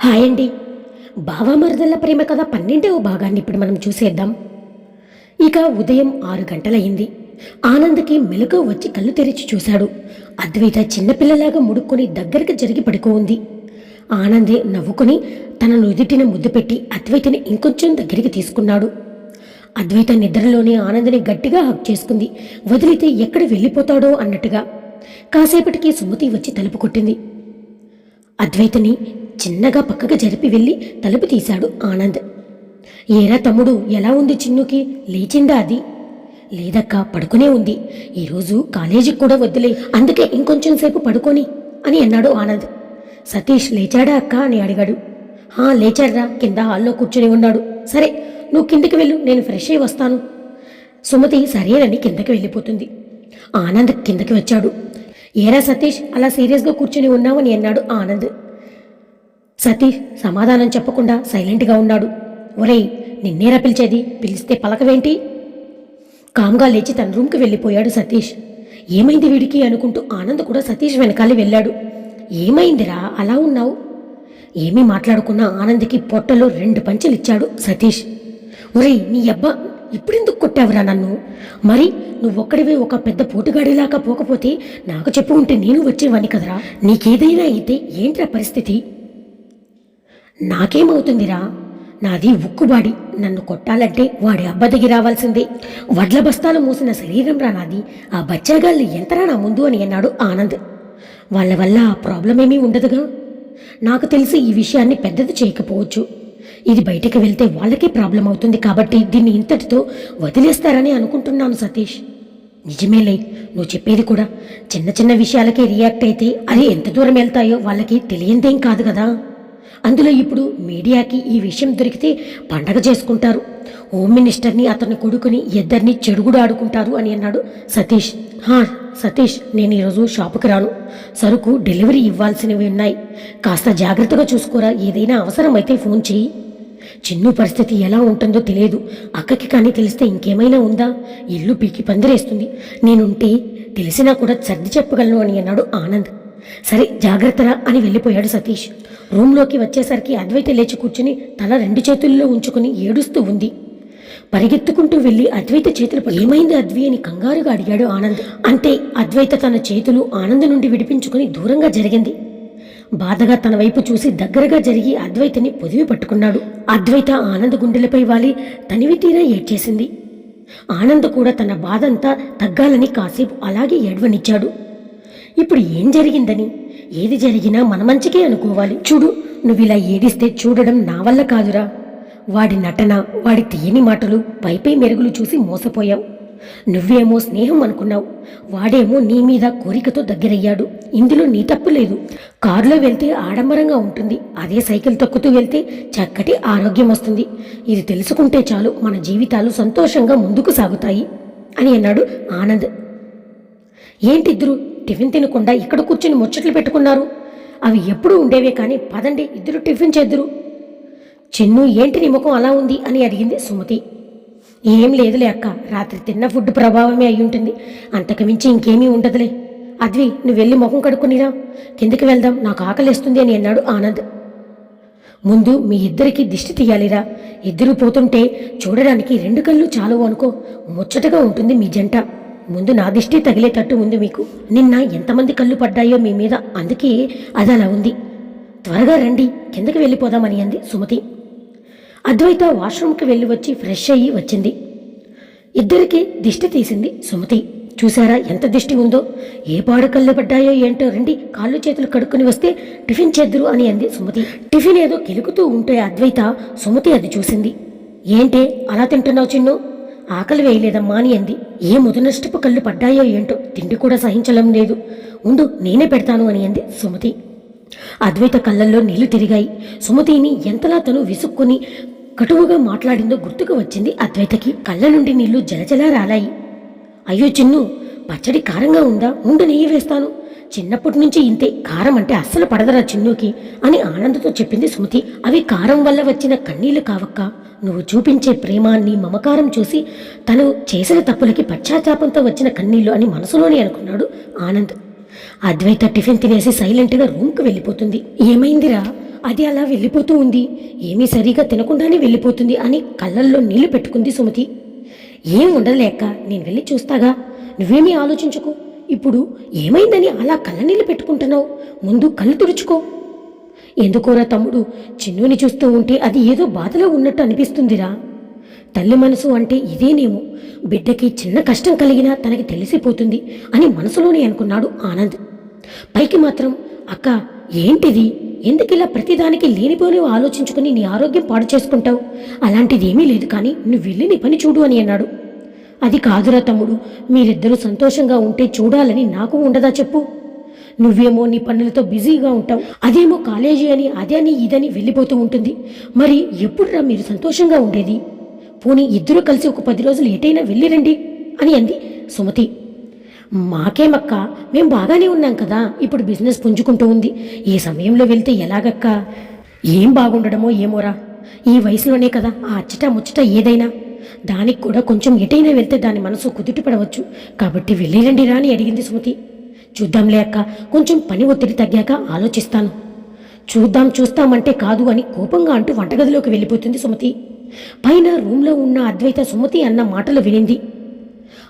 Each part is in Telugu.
హాయ్ అండి. బావామరదల్ల ప్రేమ కథ పన్నెండవ భాగాన్ని ఇప్పుడు మనం చూసేద్దాం. ఇక ఉదయం ఆరు గంటలయ్యింది. ఆనంద్కి మెలకు వచ్చి కళ్ళు తెరిచి చూశాడు. అద్వైత చిన్నపిల్లలాగా ముడుక్కొని దగ్గరికి జరిగి పడుకో ఉంది. ఆనందే నవ్వుకొని తన నుదుటిన ముద్దు పెట్టి అద్వైతని ఇంకొంచెం దగ్గరికి తీసుకున్నాడు. అద్వైత నిద్రలోనే ఆనందని గట్టిగా హక్ చేసుకుంది. వదిలితే ఎక్కడ వెళ్ళిపోతాడో అన్నట్టుగా కాసేపటికి సుమతి వచ్చి తలుపు కొట్టింది. అద్వైతని చిన్నగా పక్కకు జరిపి వెళ్ళి తలుపు తీశాడు ఆనంద్. ఏరా తమ్ముడు ఎలా ఉంది చిన్నుకి? లేచిందా అది? లేదక్క పడుకునే ఉంది. ఈరోజు కాలేజీకి కూడా వద్దులే అందుకే ఇంకొంచెం సేపు పడుకొని అని అన్నాడు ఆనంద్. సతీష్ లేచాడా అక్క అని అడిగాడు. హా లేచాడ్రా కింద హాల్లో కూర్చొని ఉన్నాడు. సరే నువ్వు కిందకి వెళ్ళు నేను ఫ్రెష్ అయి వస్తాను. సుమతి సరేనని కిందకి వెళ్ళిపోతుంది. ఆనంద్ కిందకి వచ్చాడు. ఏరా సతీష్ అలా సీరియస్గా కూర్చొని ఉన్నావని అన్నాడు ఆనంద్. సతీష్ సమాధానం చెప్పకుండా సైలెంట్గా ఉన్నాడు. ఒరేయ్ నిన్నేరా పిలిచేది? పిలిస్తే పలకవేంటి? కామ్గా లేచి తన రూమ్కి వెళ్ళిపోయాడు సతీష్. ఏమైంది వీడికి అనుకుంటూ ఆనంద్ కూడా సతీష్ వెనకాలి వెళ్ళాడు. ఏమైందిరా? అలా ఉన్నావు? ఏమీ మాట్లాడుకున్న ఆనంద్కి పొట్టలో రెండు పంచెలు ఇచ్చాడు సతీష్. ఒరేయ్ నీ అబ్బా ఇప్పుడెందుకు కొట్టావురా నన్ను? మరి నువ్వొక్కడివే ఒక పెద్ద పోటుగాడిలాగా పోకపోతే నాకు చెప్పు ఉంటే నేను వచ్చేవాణ్ణి కదరా? నీకేదైనా అయితే ఏంట్రా పరిస్థితి? నాకేమవుతుందిరా? నాది ఉక్కుబాడి. నన్ను కొట్టాలంటే వాడి అబ్బదిగి రావాల్సిందే. వడ్ల బస్తాలు మూసిన శరీరం రా నాది. ఆ బచ్చాగాళ్ళు ఎంతరా నా ముందు అని అన్నాడు ఆనంద్. వాళ్ళ వల్ల ప్రాబ్లం ఏమీ ఉండదుగా? నాకు తెలిసి ఈ విషయాన్ని పెద్దది చేయకపోవచ్చు. ఇది బయటకు వెళ్తే వాళ్ళకే ప్రాబ్లం అవుతుంది కాబట్టి దీన్ని ఇంతటితో వదిలేస్తారని అనుకుంటున్నాను సతీష్. నిజమేలే నువ్వు చెప్పేది కూడా. చిన్న చిన్న విషయాలకే రియాక్ట్ అయితే అది ఎంత దూరం వెళ్తాయో వాళ్ళకి తెలియందేం కాదు కదా. అందులో ఇప్పుడు మీడియాకి ఈ విషయం దొరికితే పండగ చేసుకుంటారు. హోమ్ మినిస్టర్ని అతని కొడుకుని ఇద్దరిని చెడుగుడు ఆడుకుంటారు అని అన్నాడు సతీష్. హా సతీష్ నేను ఈరోజు షాపుకి రాను. సరుకు డెలివరీ ఇవ్వాల్సినవి ఉన్నాయి. కాస్త జాగ్రత్తగా చూసుకోరా ఏదైనా అవసరమైతే ఫోన్ చేయి చిన్ను పరిస్థితి ఎలా ఉంటుందో తెలియదు. అక్కకి కానీ తెలిస్తే ఇంకేమైనా ఉందా? ఇల్లు పీకి పందిరేస్తుంది. నేనుంటే తెలిసినా కూడా సర్ది చెప్పగలను అని అన్నాడు ఆనంద్. సరే జాగ్రత్తరా అని వెళ్ళిపోయాడు సతీష్. రూమ్లోకి వచ్చేసరికి అద్వైత లేచి కూర్చుని తల రెండు చేతుల్లో ఉంచుకుని ఏడుస్తూ ఉంది. పరిగెత్తుకుంటూ వెళ్ళి అద్వైత చేతులు ఏమైంది అద్వి అని కంగారుగా అడిగాడు ఆనంద్. అంటే అద్వైత తన చేతులు ఆనంద్ నుండి విడిపించుకుని దూరంగా జరిగింది. బాధగా తన వైపు చూసి దగ్గరగా జరిగి అద్వైతని పొదివి పట్టుకున్నాడు. అద్వైత ఆనంద గుండెలపై వాలి తనివి తీరా ఏడ్చేసింది. ఆనంద్ కూడా తన బాధంతా తగ్గాలని కాసేపు అలాగే ఏడ్వనిచ్చాడు. ఇప్పుడు ఏం జరిగిందని? ఏది జరిగినా మన మంచికే అనుకోవాలి. చూడు నువ్వు ఇలా ఏడిస్తే చూడడం నా వల్ల కాదురా. వాడి నటన వాడి తీయని మాటలు పైపై మెరుగులు చూసి మోసపోయావు. నువ్వేమో స్నేహం అనుకున్నావు. వాడేమో నీ మీద కోరికతో దగ్గరయ్యాడు. ఇందులో నీ తప్పు లేదు. కారులో వెళ్తే ఆడంబరంగా ఉంటుంది. అదే సైకిల్ తొక్కుతూ వెళ్తే చక్కటి ఆరోగ్యం వస్తుంది. ఇది తెలుసుకుంటే చాలు మన జీవితాలు సంతోషంగా ముందుకు సాగుతాయి అని అన్నాడు ఆనంద్. ఏంటి ఇద్దరు? టిఫిన్ తినకుండా ఇక్కడ కూర్చుని ముచ్చట్లు పెట్టుకున్నారు. అవి ఎప్పుడు ఉండేవే కానీ పదండి ఇద్దరు టిఫిన్ చేద్దురు. చిన్ను ఏంటి నీ ముఖం అలా ఉంది అని అడిగింది సుమతి. ఏం లేదులే అక్క. రాత్రి తిన్న ఫుడ్ ప్రభావమే అయి ఉంటుంది. అంతకు మించి ఇంకేమీ ఉండదులే. అద్వి నువ్వు వెళ్ళి ముఖం కడుక్కునిరా కిందకి వెళ్దాం. నాకు ఆకలిస్తుంది అని అన్నాడు ఆనంద్. ముందు మీ ఇద్దరికి దిష్టి తీయాలిరా. ఇద్దరు పోతుంటే చూడడానికి రెండు కళ్ళు చాలు అనుకో. ముచ్చటగా ఉంటుంది మీ జంట. ముందు నా దిష్టి తగిలేటట్టు ఉంది మీకు. నిన్న ఎంతమంది కళ్ళు పడ్డాయో మీ మీద. అందుకే అది అలా ఉంది. త్వరగా రండి. కిందకి వెళ్ళిపోదామని అంది సుమతి. అద్వైత వాష్రూమ్కి వెళ్ళి వచ్చి ఫ్రెష్ అయ్యి వచ్చింది. ఇద్దరికి దిష్టి తీసింది సుమతి. చూసారా ఎంత దిష్టి ఉందో? ఏ పాడు కళ్ళు పడ్డాయో ఏంటో రండి కాళ్ళు చేతులు కడుక్కుని వస్తే టిఫిన్ చేద్దురు అని అంది సుమతి. టిఫిన్ ఏదో కెలుకుతూ ఉంటే అద్వైత సుమతి అది చూసింది. ఏంటే అలా తింటున్నావు చిన్ను? ఆకలి వేయలేదమ్మా అని అంది. ఏ ముదనష్టపు కళ్ళు పడ్డాయో ఏంటో తిండి కూడా సహించడం లేదు. ఉండు నేనే పెడతాను అని అంది సుమతి. అద్వైత కళ్ళల్లో నీళ్ళు తిరిగాయి. సుమతిని ఎంతలా తను విసుక్కుని కటువుగా మాట్లాడిందో గుర్తుకు వచ్చింది అద్వైతకి. కళ్ళ నుండి నీళ్ళు జలజలా రాలాయి. అయ్యో చిన్ను పచ్చడి కారంగా ఉందా? ఉండు నెయ్యి వేస్తాను. చిన్నప్పటి నుంచి ఇంతే. కారం అంటే అస్సలు పడదరా చిన్నుకి అని ఆనందతో చెప్పింది సుమతి. అవి కారం వల్ల వచ్చిన కన్నీళ్ళు కావక్క. నువ్వు చూపించే ప్రేమ నీ మమకారం చూసి తను చేసిన తప్పులకి పశ్చాత్తాపంతో వచ్చిన కన్నీళ్ళు అని మనసులోనే అనుకున్నాడు ఆనంద్. అద్వైత టిఫిన్ తినేసి సైలెంట్గా రూమ్కి వెళ్ళిపోతుంది. ఏమైందిరా? అది అలా వెళ్ళిపోతూ ఉంది. ఏమీ సరిగా తినకుండానే వెళ్ళిపోతుంది అని కళ్ళల్లో నీళ్ళు పెట్టుకుంది సుమతి. ఏం ఉండలేక నేను వెళ్ళి చూస్తాగా. నువ్వేమీ ఆలోచించుకో. ఇప్పుడు ఏమైందని అలా కళ్ళ నీళ్ళు పెట్టుకుంటున్నావు? ముందు కళ్ళు తుడుచుకో. ఎందుకోరా తమ్ముడు? చిన్నుని చూస్తూ ఉంటే అది ఏదో బాధలో ఉన్నట్టు అనిపిస్తుందిరా. తల్లి మనసు అంటే ఇదేనేమో బిడ్డకి చిన్న కష్టం కలిగినా తనకి తెలిసిపోతుంది అని మనసులోనే అనుకున్నాడు ఆనంద్. పైకి మాత్రం అక్క ఏంటిది? ఎందుకిలా ప్రతిదానికి లేనిపోని ఆలోచించుకుని నీ ఆరోగ్యం పాడు చేసుకుంటావు? అలాంటిది ఏమీ లేదు కానీ నువ్వు వెళ్ళి నీ పని చూడు అని అన్నాడు. అది కాదురా తమ్ముడు మీరిద్దరూ సంతోషంగా ఉంటే చూడాలని నాకు ఉండదా చెప్పు. నువ్వేమో నీ పనులతో బిజీగా ఉంటావు. అదేమో కాలేజీ అని అదే అని ఇదని వెళ్ళిపోతూ ఉంటుంది. మరి ఎప్పుడురా మీరు సంతోషంగా ఉండేది? పోనీ ఇద్దరూ కలిసి ఒక పది రోజులు ఎటైనా వెళ్ళిరండి అని అంది సుమతి. మాకేమక్క మేం బాగానే ఉన్నాం కదా ఇప్పుడు బిజినెస్ పుంజుకుంటూ ఉంది. ఈ సమయంలో వెళ్తే ఎలాగక్క? ఏం బాగుండడమో ఏమోరా? ఈ వయసులోనే కదా ఆ అచ్చట ముచ్చట ఏదైనా. దానికి కూడా కొంచెం ఎటైనా వెళ్తే దాని మనసు కుదుట పడవచ్చు. కాబట్టి వెళ్ళిరండి రా అని అడిగింది సుమతి. చూద్దాంలే అక్క కొంచెం పని ఒత్తిడి తగ్గాక ఆలోచిస్తాను. చూద్దాం చూస్తామంటే కాదు అని కోపంగా అంటూ వంటగదిలోకి వెళ్ళిపోతుంది సుమతి. పైన రూమ్లో ఉన్న అద్వైత సుమతి అన్న మాటలు వినింది.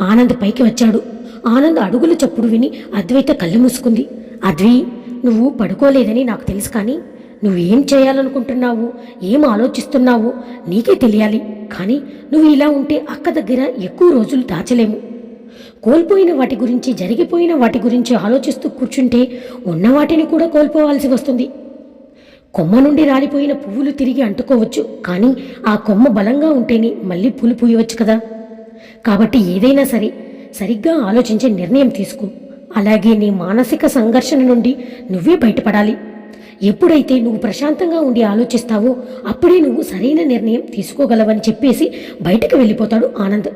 ఆనంద్ పైకి వచ్చాడు. ఆనంద్ అడుగుల చప్పుడు విని అద్వైత కళ్ళు మూసుకుంది. అద్వి నువ్వు పడుకోలేదని నాకు తెలుసు కానీ నువ్వేం చేయాలనుకుంటున్నావు? ఏం ఆలోచిస్తున్నావు? నీకే తెలియాలి. కానీ నువ్వు ఇలా ఉంటే అక్క దగ్గర ఎక్కువ రోజులు దాచలేము. కోల్పోయిన వాటి గురించి జరిగిపోయిన వాటి గురించి ఆలోచిస్తూ కూర్చుంటే ఉన్న వాటిని కూడా కోల్పోవాల్సి వస్తుంది. కొమ్మ నుండి రాలిపోయిన పువ్వులు తిరిగి అంటుకోవచ్చు కానీ ఆ కొమ్మ బలంగా ఉంటేనే మళ్ళీ పూలు పూయవచ్చు కదా. కాబట్టి ఏదైనా సరే సరిగ్గా ఆలోచించే నిర్ణయం తీసుకో. అలాగే నీ మానసిక సంఘర్షణ నుండి నువ్వే బయటపడాలి. ఎప్పుడైతే నువ్వు ప్రశాంతంగా ఉండి ఆలోచిస్తావో అప్పుడే నువ్వు సరైన నిర్ణయం తీసుకోగలవని చెప్పేసి బయటకు వెళ్ళిపోతాడు ఆనంద్.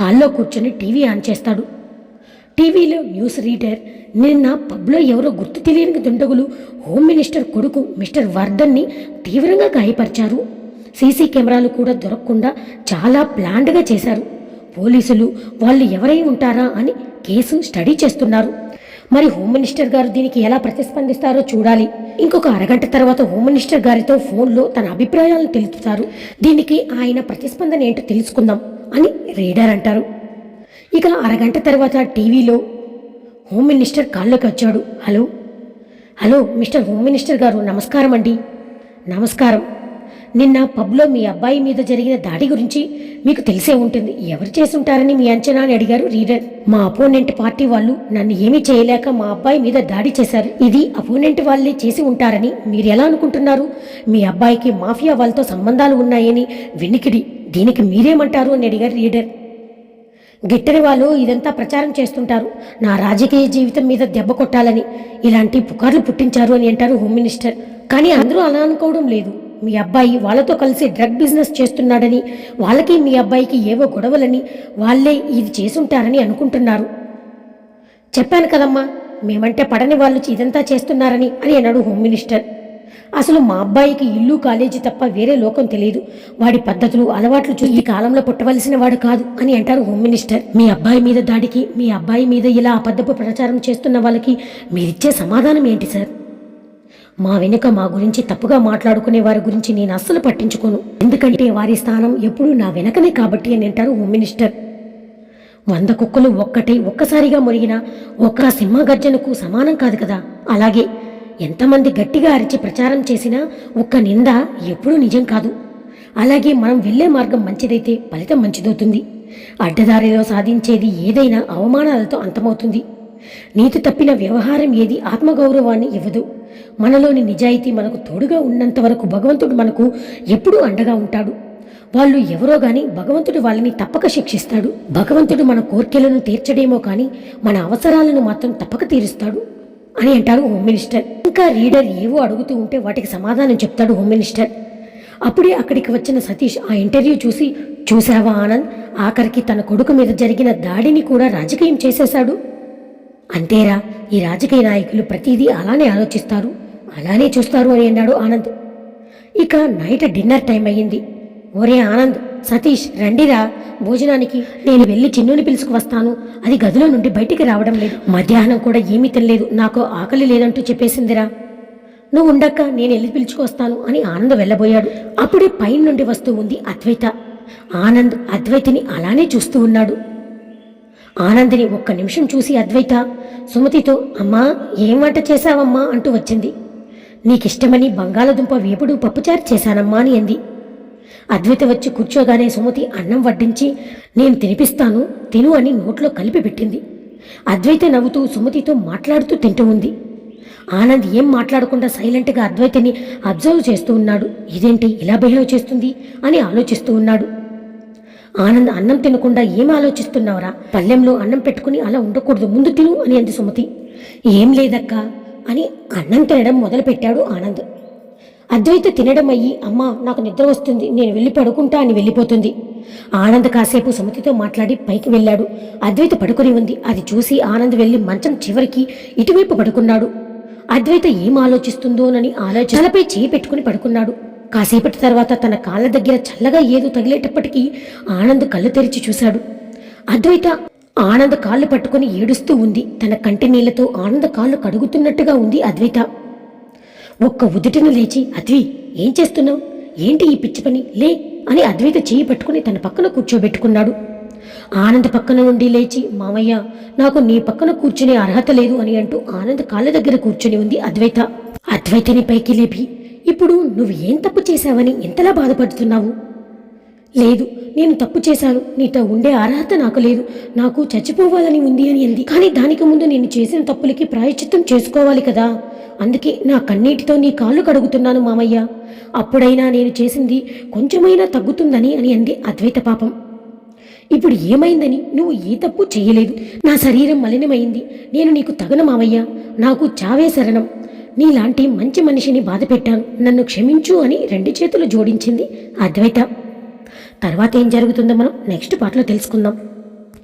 హాల్లో కూర్చొని టీవీ ఆన్ చేస్తాడు. టీవీలో న్యూస్ రీడర్. నిన్న పబ్లో ఎవరో గుర్తు తెలియని దుండగులు హోమ్ మినిస్టర్ కొడుకు మిస్టర్ వర్ధన్ని తీవ్రంగా గాయపరిచారు. సీసీ కెమెరాలు కూడా దొరకకుండా చాలా ప్లాండ్గా చేశారు. పోలీసులు వాళ్ళు ఎవరై ఉంటారా అని కేసు స్టడీ చేస్తున్నారు. మరి హోమ్ మినిస్టర్ గారు దీనికి ఎలా ప్రతిస్పందిస్తారో చూడాలి. ఇంకొక అరగంట తర్వాత హోమ్ మినిస్టర్ గారితో ఫోన్లో తన అభిప్రాయాలను తెలుపుతారు. దీనికి ఆయన ప్రతిస్పందన ఏంటో తెలుసుకుందాం అని రీడర్ అంటారు. ఇక అరగంట తర్వాత టీవీలో హోమ్ మినిస్టర్ కాళ్ళకి వచ్చాడు. Hello? Hello mister home minister garu నమస్కారం అండి. నమస్కారం. నిన్న పబ్లో మీ అబ్బాయి మీద జరిగిన దాడి గురించి మీకు తెలిసే ఉంటుంది. ఎవరు చేసుంటారని మీ అంచనా అని అడిగారు రీడర్. మా అపోనెంట్ పార్టీ వాళ్ళు నన్ను ఏమీ చేయలేక మా అబ్బాయి మీద దాడి చేశారు. ఇది అపోనెంట్ వాళ్ళే చేసి ఉంటారని మీరు ఎలా అనుకుంటున్నారు? మీ అబ్బాయికి మాఫియా వాళ్ళతో సంబంధాలు ఉన్నాయని వినికిడి దీనికి మీరేమంటారు అని అడిగారు రీడర్. గిట్టని వాళ్ళు ఇదంతా ప్రచారం చేస్తుంటారు. నా రాజకీయ జీవితం మీద దెబ్బ కొట్టాలని ఇలాంటి పుకార్లు పుట్టించారు అని అంటారు హోమ్ మినిస్టర్. కానీ అందరూ అలా అనుకోవడం లేదు. మీ అబ్బాయి వాళ్ళతో కలిసి డ్రగ్ బిజినెస్ చేస్తున్నాడని వాళ్ళకి మీ అబ్బాయికి ఏవో గొడవలని వాళ్ళే ఇది చేసుంటారని అనుకుంటున్నారు. చెప్పాను కదమ్మా మేమంటే పడని వాళ్ళు ఇదంతా చేస్తున్నారని అని అన్నాడు హోమ్ మినిస్టర్. అసలు మా అబ్బాయికి ఇల్లు కాలేజీ తప్ప వేరే లోకం తెలియదు. వాడి పద్ధతులు అలవాట్లు చూసి ఈ కాలంలో పుట్టవలసిన వాడు కాదు అని అంటారు హోమ్ మినిస్టర్. మీ అబ్బాయి మీద దాడికి మీ అబ్బాయి మీద ఇలా అబద్ధపు ప్రచారం చేస్తున్న వాళ్ళకి మీరిచ్చే సమాధానం ఏంటి సార్? మా వెనుక మా గురించి తప్పుగా మాట్లాడుకునే వారి గురించి నేను అస్సలు పట్టించుకోను. ఎందుకంటే వారి స్థానం ఎప్పుడూ నా వెనకనే కాబట్టి అని అంటారు హోమ్ మినిస్టర్. వంద కుక్కలు ఒక్కటే ఒక్కసారిగా మురిగిన ఒక్క సింహగర్జనకు సమానం కాదు కదా. అలాగే ఎంతమంది గట్టిగా అరిచి ప్రచారం చేసినా ఒక్క నింద ఎప్పుడూ నిజం కాదు. అలాగే మనం వెళ్ళే మార్గం మంచిదైతే ఫలితం మంచిదవుతుంది. అడ్డదారిలో సాధించేది ఏదైనా అవమానాలతో అంతమవుతుంది. నీతి తప్పిన వ్యవహారం ఏది ఆత్మగౌరవాన్ని ఇవ్వదు. మనలోని నిజాయితీ మనకు తోడుగా ఉన్నంత వరకు భగవంతుడు మనకు ఎప్పుడూ అండగా ఉంటాడు. వాళ్ళు ఎవరో గాని భగవంతుడు వాళ్ళని తప్పక శిక్షిస్తాడు. భగవంతుడు మన కోర్కెలను తీర్చడేమో కానీ మన అవసరాలను మాత్రం తప్పక తీరుస్తాడు. అని అంటారు హోమ్ మినిస్టర్. ఇంకా రీడర్ ఏవో అడుగుతూ ఉంటే వాటికి సమాధానం చెప్తాడు హోమ్ మినిస్టర్. అప్పుడే అక్కడికి వచ్చిన సతీష్ ఆ ఇంటర్వ్యూ చూసి చూసావా ఆనంద్? ఆఖరికి తన కొడుకు మీద జరిగిన దాడిని కూడా రాజకీయం చేసేశాడు. అంతేరా ఈ రాజకీయ నాయకులు ప్రతిదీ అలానే ఆలోచిస్తారు అలానే చూస్తారు అని అన్నాడు ఆనంద్. ఇక నైట్ డిన్నర్ టైం అయ్యింది. ఒరే ఆనంద్ సతీష్ రండిరా భోజనానికి నేను వెళ్ళి చిన్నుని పిలుచుకు వస్తాను. అది గదిలో నుండి బయటికి రావడం లేదు. మధ్యాహ్నం కూడా ఏమీ తినలేదు. నాకు ఆకలి లేదంటూ చెప్పేసిందిరా. నువ్వు ఉండక్క నేను వెళ్ళి పిలుచుకొస్తాను అని ఆనంద్ వెళ్ళబోయాడు. అప్పుడే పైన నుండి వస్తూ ఉంది అద్వైత. ఆనంద్ అద్వైతని అలానే చూస్తూ ఉన్నాడు. ఆనంద్ని ఒక్క నిమిషం చూసి అద్వైత సుమతితో అమ్మా ఏం వంట చేశావమ్మా? అంటూ వచ్చింది. నీకిష్టమని బంగాళదుంప వేపుడు పప్పుచారు చేశానమ్మా అని అంది. అద్వైత వచ్చి కూర్చోగానే సుమతి అన్నం వడ్డించి నేను తినిపిస్తాను తిను అని నోట్లో కలిపి పెట్టింది. అద్వైత నవ్వుతూ సుమతితో మాట్లాడుతూ తింటూ ఉంది. ఆనంద్ ఏం మాట్లాడకుండా సైలెంట్గా అద్వైతని అబ్జర్వ్ చేస్తూ ఉన్నాడు. ఇదేంటి ఇలా బిహేవ్ చేస్తుంది? అని ఆలోచిస్తూ ఉన్నాడు. ఆనంద్ అన్నం తినకుండా ఏం ఆలోచిస్తున్నావురా? పల్లెంలో అన్నం పెట్టుకుని అలా ఉండకూడదు ముందు తిను అని అంది సుమతి. ఏం లేదక్కా అని అన్నం తినడం మొదలుపెట్టాడు ఆనంద్. అద్వైత తినడం అయ్యి అమ్మా నాకు నిద్ర వస్తుంది నేను వెళ్ళి పడుకుంటా అని వెళ్ళిపోతుంది. ఆనంద్ కాసేపు సుమతితో మాట్లాడి పైకి వెళ్ళాడు. అద్వైత పడుకుని ఉంది. అది చూసి ఆనంద్ వెళ్ళి మంచం చివరికి ఇటువైపు పడుకున్నాడు. అద్వైత ఏం ఆలోచిస్తుందోనని ఆలోచనలపై చేయి పెట్టుకుని పడుకున్నాడు. కాసేపటి తర్వాత తన కాళ్ళ దగ్గర చల్లగా ఏదో తగిలేటప్పటికీ ఆనంద్ కళ్ళు తెరిచి చూశాడు. అద్వైత ఆనంద్ కాళ్ళు పట్టుకుని ఏడుస్తూ ఉంది. తన కంటి నీళ్ళతో ఆనంద కాళ్ళు కడుగుతున్నట్టుగా ఉంది అద్వైత. ఒక్క ఉదుటిన లేచి అద్వి ఏం చేస్తున్నావు? ఏంటి ఈ పిచ్చి పని? లే అని అద్వైత చేయి పట్టుకుని తన పక్కన కూర్చోబెట్టుకున్నాడు. ఆనంద్ పక్కన నుండి లేచి మామయ్య నాకు నీ పక్కన కూర్చునే అర్హత లేదు అని అంటూ ఆనంద్ కాళ్ళ దగ్గర కూర్చుని ఉంది అద్వైత. అద్వైతని పైకి లేపి ఇప్పుడు నువ్వు ఏం తప్పు చేశావని ఎంతలా బాధపడుతున్నావు? లేదు నేను తప్పు చేశాను. నీతో ఉండే అర్హత నాకు లేదు. నాకు చచ్చిపోవాలని ఉంది అని అంది. కానీ దానికి ముందు నేను చేసిన తప్పులకి ప్రాయశ్చిత్తం చేసుకోవాలి కదా. అందుకే నా కన్నీటితో నీ కాళ్ళు కడుగుతున్నాను మామయ్య. అప్పుడైనా నేను చేసింది కొంచెమైనా తగ్గుతుందని అని అంది అద్వైత పాపం. ఇప్పుడు ఏమైందని? నువ్వు ఏ తప్పు చేయలేదు. నా శరీరం మలినమైంది. నేను నీకు తగన మావయ్య నాకు చావే శరణం. నీలాంటి మంచి మనిషిని బాధ పెట్టాను. నన్ను క్షమించు అని రెండు చేతులు జోడించింది అద్వైత. తర్వాత ఏం జరుగుతుందో మనం నెక్స్ట్ పాటలో తెలుసుకుందాం.